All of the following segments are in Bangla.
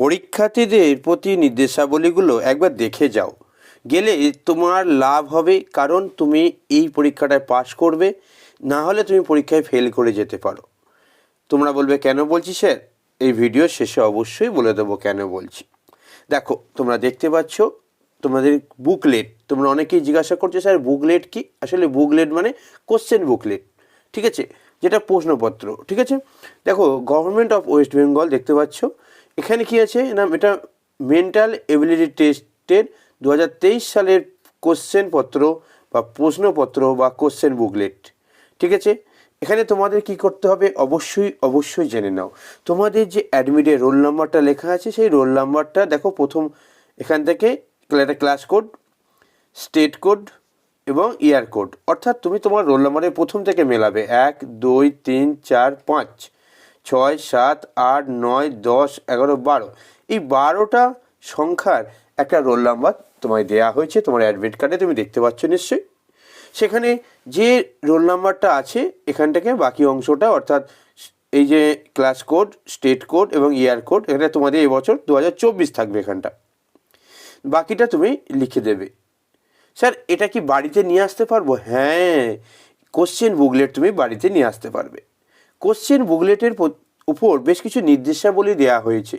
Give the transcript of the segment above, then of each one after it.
পরীক্ষার্থীদের প্রতি নির্দেশাবলীগুলো একবার দেখে যাও। গেলে তোমার লাভ হবে, কারণ তুমি এই পরীক্ষাটায় পাশ করবে, না হলে তুমি পরীক্ষায় ফেল করে যেতে পারো। তোমরা বলবে, কেন বলছি স্যার? এই ভিডিও শেষে অবশ্যই বলে দেবো, কেন বলছি? দেখো, তোমরা দেখতে পাচ্ছ, তোমাদের বুকলেট তোমরা অনেকেই জিজ্ঞাসা করছ, স্যার বুকলেট কি? আসলে বুকলেট মানে কোশ্চেন বুকলেট ঠিক আছে? যেটা প্রশ্নপত্র, ঠিক আছে? দেখো গভর্নমেন্ট অফ ওয়েস্ট বেঙ্গল দেখতে পাচ্ছ এখানে কি আছে? না, এটা মেন্টাল এবিলিটি টেস্টের দু হাজার তেইশ সালের কোশ্চেন পত্র বা প্রশ্নপত্র বা কোশ্চেন বুকলেট ঠিক আছে? এখানে তোমাদের কি করতে হবে? অবশ্যই অবশ্যই জেনে নাও। তোমাদের যে অ্যাডমিটের রোল নাম্বারটা লেখা আছে, সেই রোল নাম্বারটা দেখো প্রথম, এখান থেকে একটা ক্লাস কোড স্টেট কোড এবং ইয়ার কোড অর্থাৎ তুমি তোমার রোল নাম্বারের প্রথম থেকে মেলাবে। এক, দুই, তিন, চার, পাঁচ। ছয়, সাত, আট, নয়, দশ, এগারো, বারো। এই বারোটা সংখ্যার একটা রোল নাম্বার তোমায় দেয়া হয়েছে, তোমার অ্যাডমিট কার্ডে তুমি দেখতে পাচ্ছ নিশ্চয়ই। সেখানে যে রোল নাম্বারটা আছে, এখান থেকে বাকি অংশটা, অর্থাৎ এই যে ক্লাস কোড স্টেট কোড এবং ইয়ার কোড এখানে তোমাদের এবছর দু হাজার চব্বিশ থাকবে এখানটা। বাকিটা তুমি লিখে দেবে। স্যার, এটা কি বাড়িতে নিয়ে আসতে পারব? হ্যাঁ। কোশ্চেন বুকলেট তুমি বাড়িতে নিয়ে আসতে পারবে। কোশ্চেন বুকলেটের উপর বেশ কিছু নির্দেশাবলী দেওয়া হয়েছে।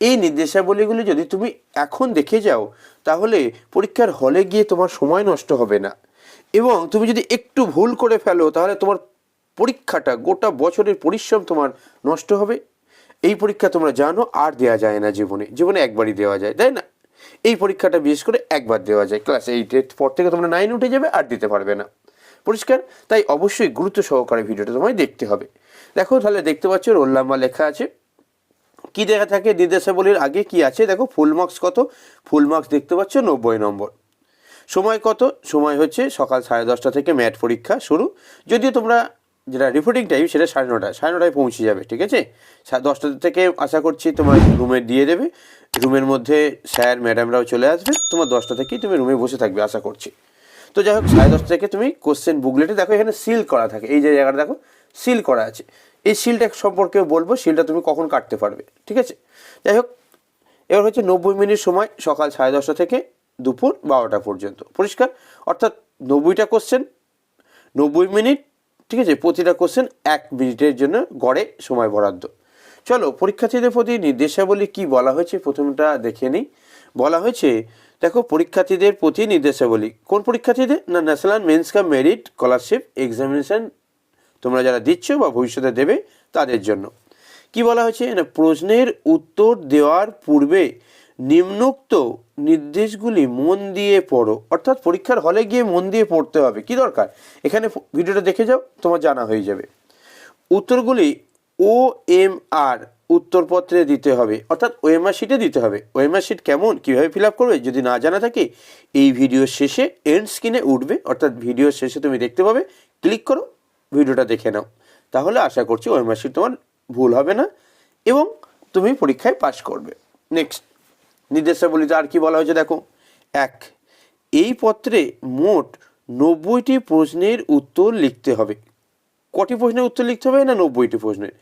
এই নির্দেশাবলীগুলি যদি তুমি এখন দেখে যাও, তাহলে পরীক্ষার হলে গিয়ে তোমার সময় নষ্ট হবে না। এবং তুমি যদি একটু ভুল করে ফেলো, তাহলে তোমার পরীক্ষাটা, গোটা বছরের পরিশ্রম তোমার নষ্ট হবে। এই পরীক্ষা তোমরা জানো, আর দেওয়া যায় না জীবনে। জীবনে একবারই দেওয়া যায়, তাই না? এই পরীক্ষাটা বিশেষ করে একবার দেওয়া যায়। ক্লাস এইটের পর থেকে তোমরা নাইন উঠে যাবে, আর দিতে পারবে না। পরিষ্কার, তাই অবশ্যই গুরুত্ব সহকারে ভিডিওটা তোমায় দেখতে হবে। দেখো, তাহলে দেখতে পাচ্ছ রোল নাম্বার লেখা আছে। কি দেখা থাকে? নির্দেশাবলীর আগে কি আছে? দেখো ফুল মার্কস কত? ফুল মার্কস দেখতে পাচ্ছ নব্বই নম্বর। সময় কত? সময় হচ্ছে সকাল সাড়ে দশটা থেকে ম্যাথ পরীক্ষা শুরু। যদিও তোমরা যেটা রিপোর্টিং টাইম সেটা সাড়ে নটায় সাড়ে নটায় পৌঁছে যাবে, ঠিক আছে? দশটা থেকে আশা করছি তোমার রুমে দিয়ে দেবে। রুমের মধ্যে স্যার ম্যাডামরাও চলে আসবে। তোমার দশটা থেকেই তুমি রুমে বসে থাকবে, আশা করছি। তো যাই হোক, সাড়ে দশটা থেকে তুমি কোশ্চেন বুকলেটে দেখো, এখানে সিল করা থাকে। এই যে জায়গাটা দেখো সিল করা আছে। এই সিলটা সম্পর্কেও বলব সিলটা তুমি কখন কাটতে পারবে, ঠিক আছে? যাই হোক, এবার হচ্ছে নব্বই মিনিট সময়, সকাল সাড়ে দশটা থেকে দুপুর বারোটা পর্যন্ত। পরিষ্কার? অর্থাৎ নব্বইটা কোশ্চেন নব্বই মিনিট, ঠিক আছে? প্রতিটা কোশ্চেন এক মিনিটের জন্য গড়ে সময় বরাদ্দ। চলো, পরীক্ষার্থীদের প্রতি নির্দেশাবলী কি বলা হয়েছে? প্রথমটা দেখে নিই। বলা হয়েছে দেখো, পরীক্ষার্থীদের প্রতি নির্দেশাবলী। কোন পরীক্ষার্থীদের? না national means cum merit scholarship examination তোমরা যারা দিচ্ছ বা ভবিষ্যতে দেবে, তাদের জন্য। কি বলা হয়েছে? না, প্রশ্নের উত্তর দেওয়ার পূর্বে নিম্নোক্ত নির্দেশগুলি মন দিয়ে পড়ো। অর্থাৎ পরীক্ষার হলে গিয়ে মন দিয়ে পড়তে হবে। কি দরকার? এখানে ভিডিওটা দেখে যাও, তোমার জানা হয়ে যাবে। উত্তরগুলি ও এম আর উত্তরপত্রে দিতে হবে। অর্থাৎ ওএমআর শিটে দিতে হবে। ওএমআর শিট কেমন, কীভাবে ফিল আপ করবে, যদি না জানা থাকে, এই ভিডিও শেষে এন্ড স্ক্রিনে উঠবে। অর্থাৎ ভিডিও শেষে তুমি দেখতে পাবে ক্লিক করো ভিডিওটা দেখে নাও। তাহলে আশা করছি ওএমআর শিট তোমার ভুল হবে না এবং তুমি পরীক্ষায় পাশ করবে। নেক্সট নির্দেশাবলীতে আর কি বলা হয়েছে দেখো। এক, এই পত্রে মোট নব্বইটি প্রশ্নের উত্তর লিখতে হবে। কটি প্রশ্নের উত্তর লিখতে হবে না নব্বইটি প্রশ্নের?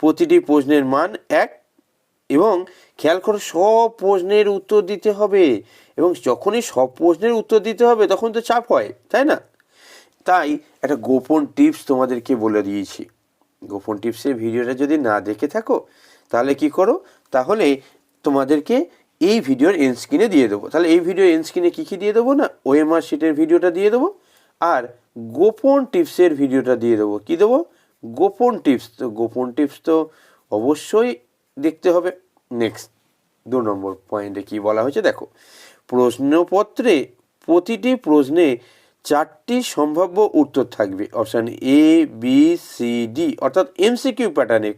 প্রতিটি প্রশ্নের মান এক এবং খেয়াল করো, সব প্রশ্নের উত্তর দিতে হবে এবং যখনই সব প্রশ্নের উত্তর দিতে হবে তখন তো চাপ হয়, তাই না? তাই একটা গোপন টিপস তোমাদেরকে বলে দিয়েছি। গোপন টিপসের ভিডিওটা যদি না দেখে থাকো, তাহলে কি করো? তাহলে তোমাদেরকে এই ভিডিওর এন স্ক্রিনে দিয়ে দেবো। তাহলে এই ভিডিওর এন স্ক্রিনে কী কী দিয়ে দেবো না? ওএমআর শিটের ভিডিওটা দিয়ে দেবো আর গোপন টিপসের ভিডিওটা দিয়ে দেবো। কী দেবো? গোপন টিপস, তো গোপন টিপস তো অবশ্যই দেখতে হবে। নেক্সট দু নম্বর পয়েন্টে কি বলা হয়েছে? দেখো, প্রশ্নপত্রে প্রতিটি প্রশ্নে চারটি সম্ভাব্য উত্তর থাকবে। Option A B C D অর্থাৎ এমসিকিউ প্যাটার্নে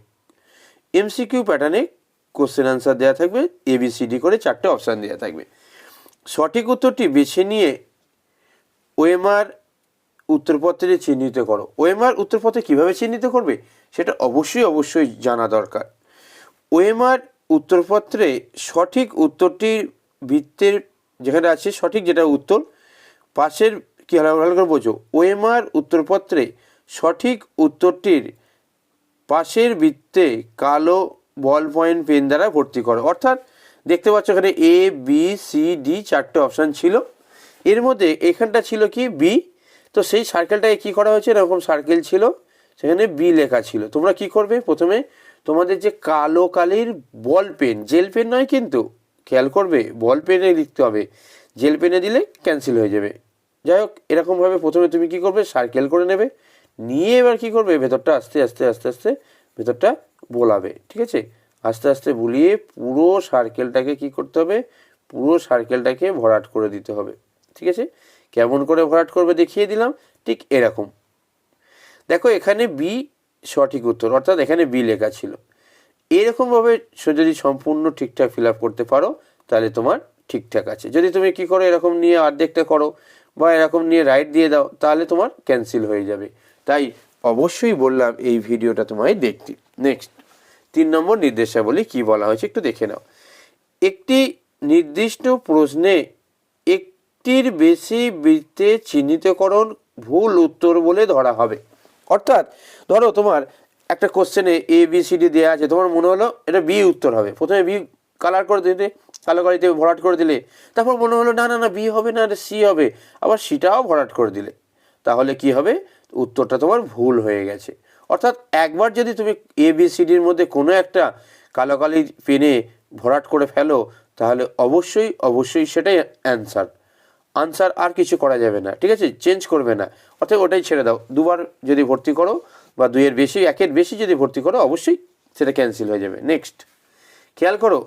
এমসিকিউ প্যাটার্নে কোশ্চেন আনসার দেওয়া থাকবে। এ বি সি ডি করে চারটে অপশান দেওয়া থাকবে। সঠিক উত্তরটি বেছে নিয়ে ওএমআর উত্তরপত্রে চিহ্নিত করো। ওএমআর উত্তরপত্রে কীভাবে চিহ্নিত করবে? সেটা অবশ্যই অবশ্যই জানা দরকার। ওএমআর উত্তরপত্রে সঠিক উত্তরটির বৃত্তের যেখানে আছে, সঠিক যেটা উত্তর, পাশের কি ভালো করে বোঝো। ওএমআর উত্তরপত্রে সঠিক উত্তরটির পাশের বৃত্তে কালো বল পয়েন্ট পেন দ্বারা ভর্তি করো। অর্থাৎ দেখতে পাচ্ছ এখানে এ বি সি ডি চারটে অপশান ছিল। এর মধ্যে এখানটা ছিল কি? বি তো সেই সার্কেলটাকে কী করা হয়েছে? এরকম সার্কেল ছিল, সেখানে বি লেখা ছিল। তোমরা কি করবে? প্রথমে তোমাদের যে কালো কালির বল পেন জেল পেন নয় কিন্তু, খেয়াল করবে বল পেনে লিখতে হবে। জেল পেনে দিলে ক্যান্সেল হয়ে যাবে। যাই হোক, এরকমভাবে প্রথমে তুমি কি করবে? সার্কেল করে নেবে। নিয়ে এবার কি করবে? ভেতরটা আস্তে আস্তে আস্তে আস্তে ভেতরটা বোলাবে। ঠিক আছে? আস্তে আস্তে বুলিয়ে পুরো সার্কেলটাকে কি করতে হবে? পুরো সার্কেলটাকে ভরাট করে দিতে হবে। ঠিক আছে? কেমন করে ভরাট করবে দেখিয়ে দিলাম, ঠিক এরকম। দেখো, এখানে বি সঠিক উত্তর, অর্থাৎ এখানে বি লেখা ছিল। এরকমভাবে যদি সম্পূর্ণ ঠিকঠাক ফিল আপ করতে পারো, তাহলে তোমার ঠিকঠাক আছে। যদি তুমি কি করো, এরকম নিয়ে অর্ধেকটা করো, বা এরকম নিয়ে রাইট দিয়ে দাও, তাহলে তোমার ক্যান্সেল হয়ে যাবে। তাই অবশ্যই বললাম, এই ভিডিওটা তোমায় দেখতে। নেক্সট, তিন নম্বর নির্দেশাবলী কি বলা হয়েছে একটু দেখে নাও। একটি নির্দিষ্ট প্রশ্নে একটির বেশি বৃত্তে চিহ্নিতকরণ ভুল উত্তর বলে ধরা হবে। অর্থাৎ ধরো তোমার একটা কোশ্চেনে এ বি সি ডি দেওয়া আছে, তোমার মনে হলো এটা বি উত্তর হবে। প্রথমে বি কালার করে দিলে কালো গাড়িতে ভরাট করে দিলে, তারপর মনে হলো না না না বি হবে না সি হবে। আবার সিটাও ভরাট করে দিলে। তাহলে কি হবে? উত্তরটা তোমার ভুল হয়ে গেছে। অর্থাৎ একবার যদি তুমি এ বি সি ডির মধ্যে কোনো একটা কালো কালি পেনে ভরাট করে ফেলো, তাহলে অবশ্যই অবশ্যই সেটাই অ্যান্সার আনসার আর কিছু করা যাবে না, ঠিক আছে? চেঞ্জ করবে না। অর্থাৎ ওটাই ছেড়ে দাও। দুবার যদি ভর্তি করো, বা দুইয়ের বেশি, একের বেশি যদি ভর্তি করো, অবশ্যই সেটা ক্যান্সেল হয়ে যাবে। নেক্সট খেয়াল করো,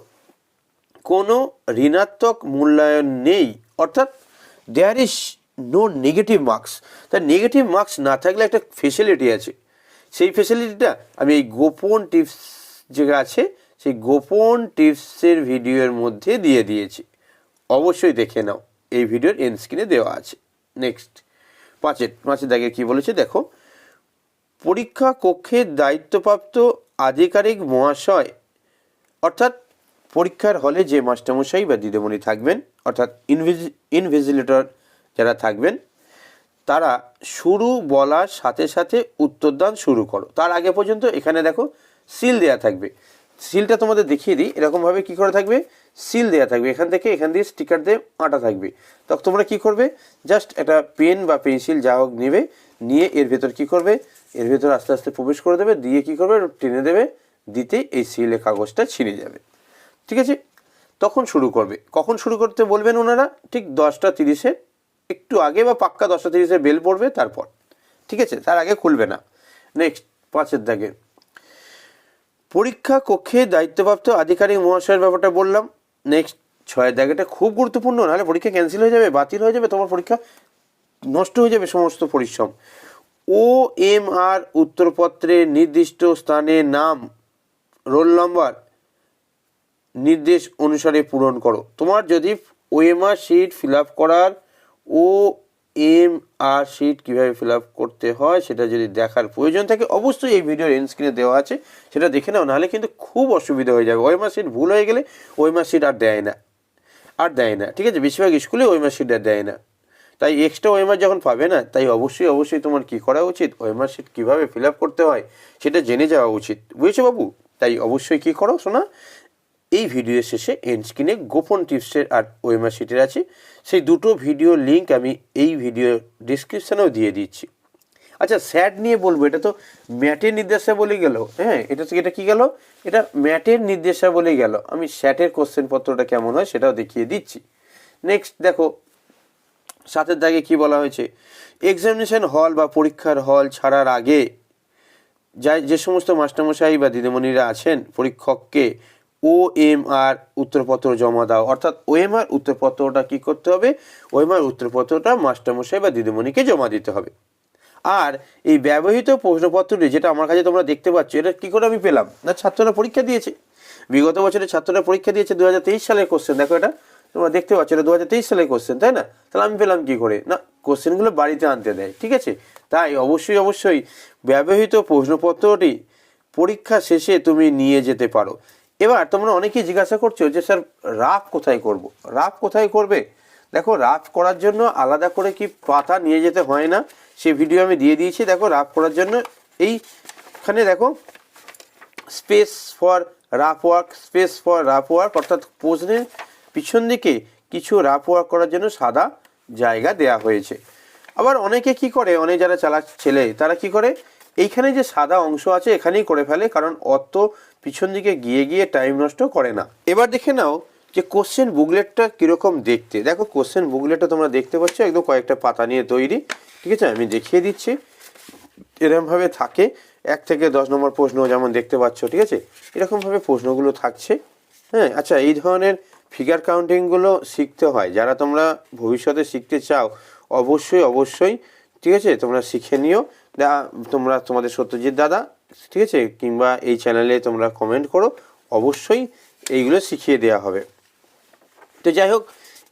কোনো ঋণাত্মক মূল্যায়ন নেই, অর্থাৎ there is no negative marks তা নেগেটিভ মার্কস না থাকলে একটা ফেসিলিটি আছে। সেই ফেসিলিটিটা আমি এই গোপন টিপস যেটা আছে, সেই গোপন টিপসের ভিডিওর মধ্যে দিয়ে দিয়েছি। অবশ্যই দেখে নাও। এই ভিডিওর এন স্ক্রিনে দেওয়া আছে। নেক্সট পাঁচের পাঁচের দাগে কী বলেছে? দেখো, পরীক্ষা কক্ষের দায়িত্বপ্রাপ্ত আধিকারিক মহাশয়, অর্থাৎ পরীক্ষার হলে যে মাস্টারমশাই বা দিদিমণি থাকবেন, অর্থাৎ ইনভিজি ইনভিজিলেটর যারা থাকবেন, তারা শুরু বলার সাথে সাথে উত্তরদান শুরু করো। তার আগে পর্যন্ত এখানে দেখো সিল দেয়া থাকবে। সিলটা তোমাদের দেখিয়ে দিই, এরকমভাবে কী করে থাকবে? সিল দেওয়া থাকবে, এখান থেকে এখান দিয়ে স্টিকার দিয়ে আটা থাকবে। তখন তোমরা কি করবে? জাস্ট একটা পেন বা পেন্সিল যা হোক নেবে, নিয়ে এর ভেতর কি করবে? এর ভেতর আস্তে আস্তে প্রবেশ করে দেবে, দিয়ে কি করবে? টেনে দেবে, দিতে এই সিলের কাগজটা ছিঁড়ে যাবে। ঠিক আছে? তখন শুরু করবে। কখন শুরু করতে বলবেন ওনারা? ঠিক দশটা তিরিশে। একটু আগে বা পাক্কা দশটা তিরিশে বেল পড়বে, তারপর। ঠিক আছে? তার আগে খুলবে না। নেক্সট পাঁচের দাগে। পরীক্ষা কক্ষে দায়িত্বপ্রাপ্ত আধিকারিক মহাশয়ের ব্যাপারটা বললাম। নেক্সট ছয়ের দাগেটা খুব গুরুত্বপূর্ণ, নাহলে পরীক্ষা ক্যান্সেল হয়ে যাবে, বাতিল হয়ে যাবে, তোমার পরীক্ষা নষ্ট হয়ে যাবে সমস্ত পরিশ্রম। ও এম আর উত্তরপত্রের নির্দিষ্ট স্থানে নাম রোল নম্বর নির্দেশ অনুসারে পূরণ করো। তোমার যদি ওএমআর শিট ফিল আপ করার ও এম আর শিট কীভাবে ফিল আপ করতে হয় সেটা যদি দেখার প্রয়োজন থাকে, অবশ্যই এই ভিডিওর এন স্ক্রিনে দেওয়া আছে। সেটা দেখে নাও, নাহলে কিন্তু খুব অসুবিধা হয়ে যাবে। ওএমআর শিট ভুল হয়ে গেলে ওএমআর শিট আর দেয় না। আর দেয় না। ঠিক আছে? বেশিরভাগ স্কুলে ওএমআর শিট আর দেয় না। তাই এক্সট্রা ওএমআর যখন পাবে না, তাই অবশ্যই অবশ্যই তোমার কি করা উচিত? ওএমআর শিট কীভাবে ফিল আপ করতে হয়, সেটা জেনে যাওয়া উচিত। বুঝেছ বাবু? তাই অবশ্যই কি করো, শোনা। এই ভিডিওর শেষে এন স্ক্রিনে গোপন টিপসের আর ওয়েমার শিটের আছে। সেই দুটো ভিডিও লিঙ্ক আমি এই ভিডিও ডিসক্রিপশানেও দিয়ে দিচ্ছি। আচ্ছা স্যাট নিয়ে বলব, এটা তো ম্যাটের নির্দেশাবলী গেল। হ্যাঁ এটা এটা কী গেল? এটা ম্যাটের নির্দেশাবলী গেল। আমি স্যাটের কোশ্চেন পত্রটা কেমন হয় সেটাও দেখিয়ে দিচ্ছি। নেক্সট দেখো সাথের দাগে কি বলা হয়েছে? এক্সামিনেশন হল বা পরীক্ষার হল ছাড়ার আগে যা যে সমস্ত মাস্টারমশাই বা দিদিমণিরা আছেন, পরীক্ষককে ও এম আর উত্তরপত্র জমা দাও। অর্থাৎ ও এম আর উত্তরপত্রটা কী করতে হবে? ও এম আর উত্তরপত্রটা মাস্টারমশাই বা দিদিমণিকে জমা দিতে হবে। আর এই ব্যবহৃত প্রশ্নপত্রটি যেটা আমার কাছে তোমরা দেখতে পাচ্ছ, এটা কী করে আমি পেলাম? না, ছাত্ররা পরীক্ষা দিয়েছে। বিগত বছরে ছাত্ররা পরীক্ষা দিয়েছে দু হাজার তেইশ সালের কোশ্চেন দেখো এটা, তোমরা দেখতে পাচ্ছ এটা দু হাজার তেইশ সালের কোশ্চেন তাই না? তাহলে আমি পেলাম কী করে? না কোশ্চেনগুলো বাড়িতে আনতে দেয়, ঠিক আছে? তাই অবশ্যই অবশ্যই ব্যবহৃত প্রশ্নপত্রটি পরীক্ষা শেষে তুমি নিয়ে যেতে পারো। এবার তোমরা অনেকেই জিজ্ঞাসা করছ যে, স্যার রাফ কোথায় করব? রাফ কোথায় করবে? দেখো রাফ করার জন্য আলাদা করে কি পাতা নিয়ে যেতে হয় না? সে ভিডিও আমি দিয়ে দিয়েছি। দেখো রাফ করার জন্য এইখানে দেখো space for rough work space for rough work অর্থাৎ প্রশ্নের পিছন দিকে কিছু রাফ ওয়ার্ক করার জন্য সাদা জায়গা দেয়া হয়েছে। আবার অনেকে কি করে, অনেক যারা চালাক ছেলে, তারা কি করে? এইখানে যে সাদা অংশ আছে, এখানেই করে ফেলে, কারণ অত পিছন দিকে গিয়ে গিয়ে টাইম নষ্ট করে না। এবার দেখে নাও যে কোশ্চেন বুকলেটটা কীরকম দেখতে। দেখো কোশ্চেন বুকলেটটা তোমরা দেখতে পাচ্ছ, একদম কয়েকটা পাতা নিয়ে তৈরি। ঠিক আছে? আমি দেখিয়ে দিচ্ছি। এরকমভাবে থাকে। এক থেকে দশ নম্বর প্রশ্ন যেমন দেখতে পাচ্ছ, ঠিক আছে? এরকমভাবে প্রশ্নগুলো থাকছে। হ্যাঁ আচ্ছা এই ধরনের ফিগার কাউন্টিংগুলো শিখতে হয়। যারা তোমরা ভবিষ্যতে শিখতে চাও, অবশ্যই অবশ্যই, ঠিক আছে? তোমরা শিখে নিও। তোমরা তোমাদের সত্যজিৎ দাদা ঠিক আছে? কিংবা এই চ্যানেলে তোমরা কমেন্ট করো, অবশ্যই এইগুলো শিখিয়ে দেওয়া হবে। তো যাই হোক,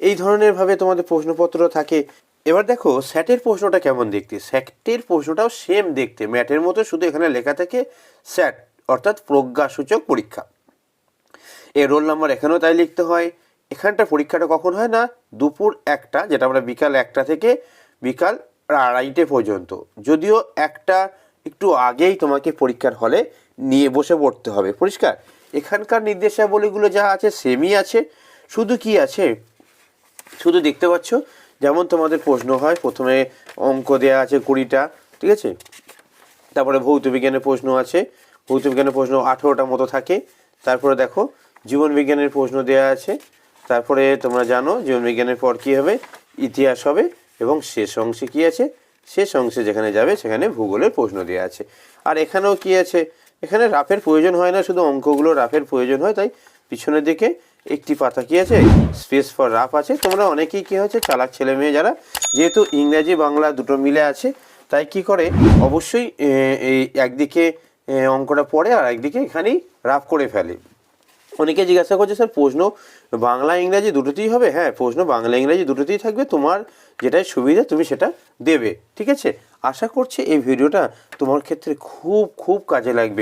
এই ধরনের ভাবে তোমাদের প্রশ্নপত্র থাকে। এবার দেখো স্যাটের প্রশ্নটা কেমন দেখতে? স্যাটের প্রশ্নটাও সেম দেখতে। ম্যাটের মতো শুধু এখানে লেখা থাকে স্যাট অর্থাৎ প্রজ্ঞাসূচক পরীক্ষা। এর রোল নাম্বার এখানেও তাই লিখতে হয়। এখানটা পরীক্ষাটা কখন হয় না? দুপুর একটা, যেটা আমরা বিকাল একটা থেকে বিকাল আড়াইটে পর্যন্ত। যদিও একটা একটু আগেই তোমাকে পরীক্ষার হলে নিয়ে বসে পড়তে হবে, পরিষ্কার? এখানকার নির্দেশাবলীগুলো যা আছে সেমই আছে। শুধু কি আছে? শুধু দেখতে পাচ্ছ, যেমন তোমাদের প্রশ্ন হয়, প্রথমে অঙ্ক দেওয়া আছে কুড়িটা, ঠিক আছে? তারপরে ভৌত বিজ্ঞানের প্রশ্ন আছে। ভৌত বিজ্ঞানের প্রশ্ন আঠেরোটা মতো থাকে। তারপরে দেখো, জীবন বিজ্ঞানের প্রশ্ন দেওয়া আছে। তারপরে তোমরা জানো, জীবন বিজ্ঞানের পর কী হবে? ইতিহাস হবে এবং শেষ অংশে কী আছে? শেষ অংশে যেখানে যাবে, সেখানে ভূগোলের প্রশ্ন দেওয়া আছে। আর এখানেও কি আছে? এখানে রাফের প্রয়োজন হয় না, শুধু অঙ্কগুলো রাফের প্রয়োজন হয়, তাই পিছনের দিকে একটি পাতা কি আছে? স্পেস ফর রাফ আছে। তোমরা অনেকেই কি হয়েছে? চালাক ছেলে মেয়ে যারা, যেহেতু ইংরাজি, বাংলা দুটো মিলে আছে, তাই কি করে? অবশ্যই এই একদিকে অঙ্কটা পড়ে আর একদিকে এখানেই রাফ করে ফেলে। অনেকে জিজ্ঞাসা করছে, স্যার, প্রশ্ন বাংলা, ইংরাজি দুটোতেই হবে হ্যাঁ প্রশ্ন বাংলা, ইংরাজি দুটোতেই থাকবে, তোমার যেটাই সুবিধা তুমি সেটা দেবে, ঠিক আছে? আশা করছি এই ভিডিওটা তোমার ক্ষেত্রে খুব খুব কাজে লাগবে।